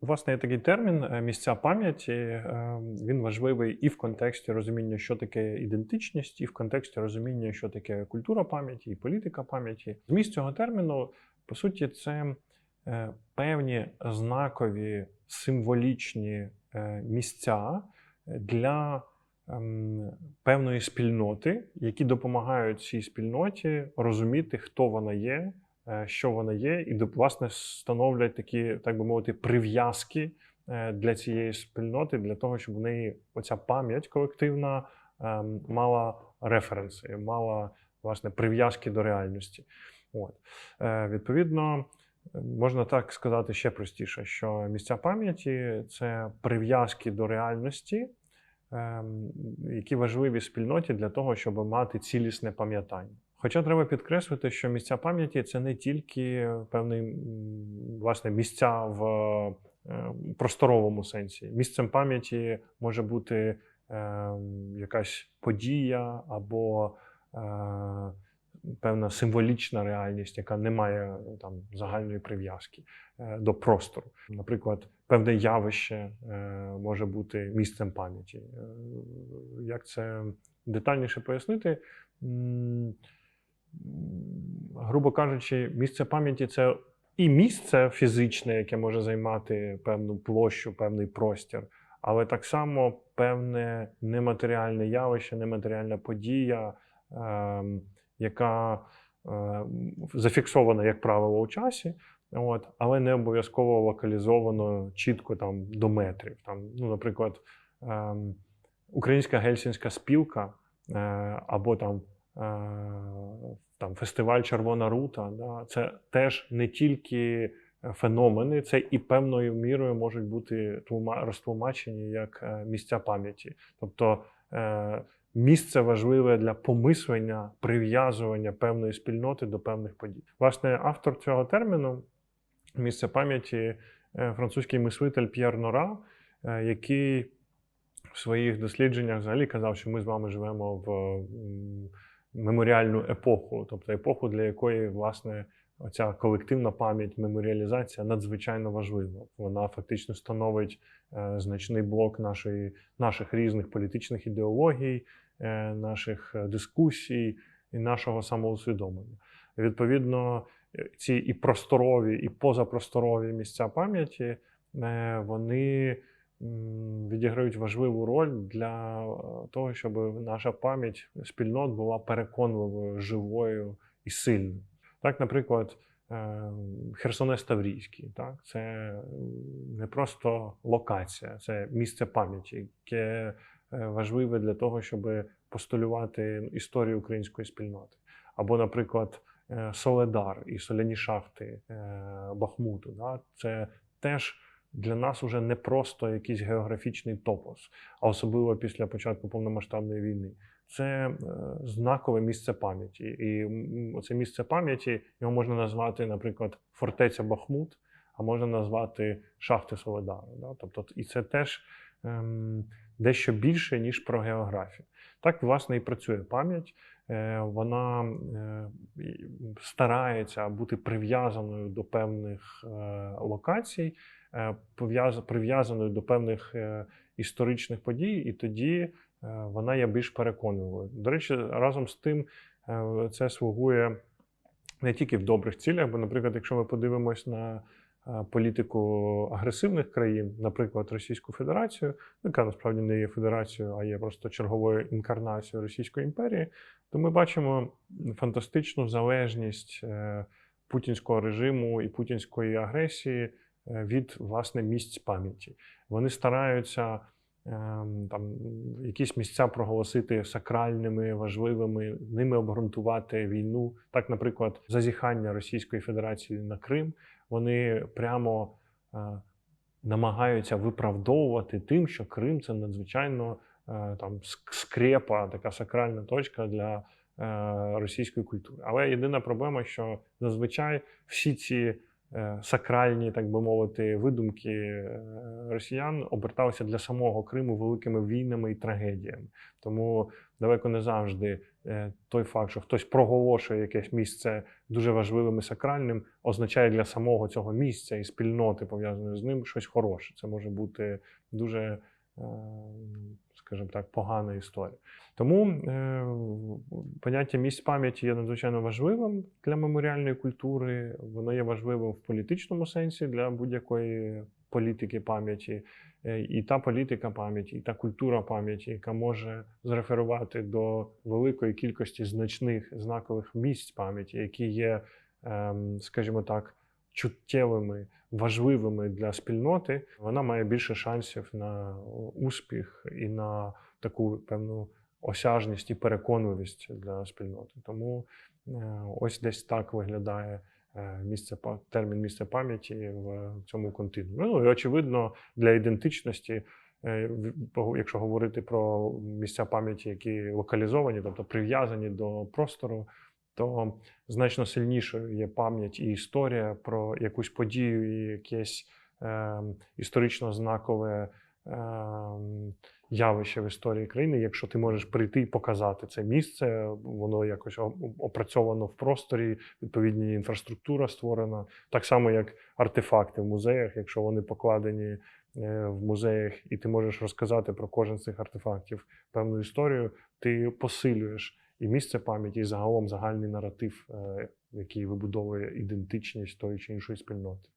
Власне, є такий термін е, місця пам'яті. е, Він важливий і в контексті розуміння, що таке ідентичність, і в контексті розуміння, що таке культура пам'яті і політика пам'яті. Зміст цього терміну, по суті, це е, певні знакові символічні місця для певної спільноти, які допомагають цій спільноті розуміти, хто вона є, е, що вона є, і власне становлять такі, так би мовити, прив'язки е, для цієї спільноти, для того, щоб в неї оця пам'ять колективна ем, мала референси, мала власне прив'язки до реальності. От. Е, Відповідно, можна так сказати ще простіше, що місця пам'яті це прив'язки до реальності, ем, які важливі спільноті для того, щоб мати цілісне пам'ятання. Хоча треба підкреслити, що місця пам'яті це не тільки певні власне місця в е, просторовому сенсі. Місцем пам'яті може бути е, якась подія або е, певна символічна реальність, яка не має е, там загальної прив'язки е, до простору. Наприклад, певне явище е, може бути місцем пам'яті. Як це детальніше пояснити? Грубо кажучи, місце пам'яті це і місце фізичне, яке може займати певну площу, певний простір, але так само певне нематеріальне явище, нематеріальна подія, ем, яка е, зафіксована, як правило, у часі. От, але не обов'язково локалізовано чітко там до метрів. Там, ну, наприклад, ем, Українська гельсінська спілка е, або там, е, там фестиваль Червона рута. Да, це теж не тільки феномени, це і певною мірою можуть бути тлума- розтлумачені як місця пам'яті. Тобто місце важливе для помислення, прив'язування певної спільноти до певних подій. Власне, автор цього терміну місце пам'яті е, французький мислитель П'єр Нора, е, який в своїх дослідженнях взагалі казав, що ми з вами живемо в меморіальну епоху, тобто епоху, для якої власне оця колективна пам'ять, меморіалізація надзвичайно важлива. Вона фактично становить е, значний блок нашої, наших різних політичних ідеологій, наших е, дискусій і нашого самоусвідомлення. Відповідно, е, ці і просторові, і позапросторові місця пам'яті е, вони відіграють важливу роль для е, того, щоб наша пам'ять спільнот була переконливою, живою і сильною. Так, наприклад, е, Херсонес Таврійський, так, це не просто локація, це місце пам'яті, яке е, важливе для того, щоб постулювати історію української спільноти. Або, наприклад, е, Соледар і соляні шахти е, Бахмуту. Це теж для нас уже не просто якийсь географічний топос, а особливо після початку повномасштабної війни. Це е, знакове місце пам'яті. І це місце пам'яті його можна назвати, наприклад, фортеця Бахмут, а можна назвати шахти Соледару. Да? Тобто, і це теж ем, дещо більше, ніж про географію. Так, власне, і працює пам'ять. Е, Вона е, старається бути прив'язаною до певних е, локацій, прив'язаною до певних історичних подій, і тоді вона є більш переконливою. До речі, разом з тим це слугує не тільки в добрих цілях, бо, наприклад, якщо ми подивимось на політику агресивних країн, наприклад, Російську Федерацію, яка насправді не є федерацією, а є просто черговою інкарнацією Російської імперії, то ми бачимо фантастичну залежність е, путінського режиму і путінської агресії е, від власне місць пам'яті. Вони стараються там якісь місця проголосити сакральними, важливими, ними обґрунтувати війну. Так, наприклад, зазіхання Російської Федерації на Крим. Вони прямо е, намагаються виправдовувати тим, що Крим це надзвичайно е, там скрепа, така сакральна точка для е, російської культури. Але єдина проблема, що зазвичай всі ці сакральні, так би мовити, видумки росіян оберталися для самого Криму великими війнами і трагедіями. Тому далеко не завжди той факт, що хтось проголошує якесь місце дуже важливим і сакральним, означає для самого цього місця і спільноти, пов'язаної з ним, щось хороше. Це може бути дуже, е, скажімо так, погана історія. Тому е, поняття місць пам'яті є надзвичайно важливим для меморіальної культури. Воно є важливим в політичному сенсі для будь-якої політики пам'яті. Е, І та політика пам'яті, і та культура пам'яті, яка може зреферувати до великої кількості значних знакових місць пам'яті, які є, ем, скажімо так, чуттєвими, важливими для спільноти, вона має більше шансів на успіх і на таку певну осяжність і переконливість для спільноти. Тому е, ось десь так виглядає е, місце па- термін місце пам'яті в цьому континуумі. Ну і очевидно, для ідентичності. е, Якщо говорити про місця пам'яті, які локалізовані, тобто прив'язані до простору, то значно сильнішою є пам'ять і історія про якусь подію, і якесь е, історично знакове е, явище в історії країни. Якщо ти можеш прийти і показати це місце, воно якось опрацьовано в просторі, відповідні інфраструктура створена, так само як артефакти в музеях, якщо вони покладені е, в музеях, і ти можеш розказати про кожен з цих артефактів певну історію, ти посилюєш і місце пам'яті, і загалом загальний наратив, е, який вибудовує ідентичність тої чи іншої спільноти.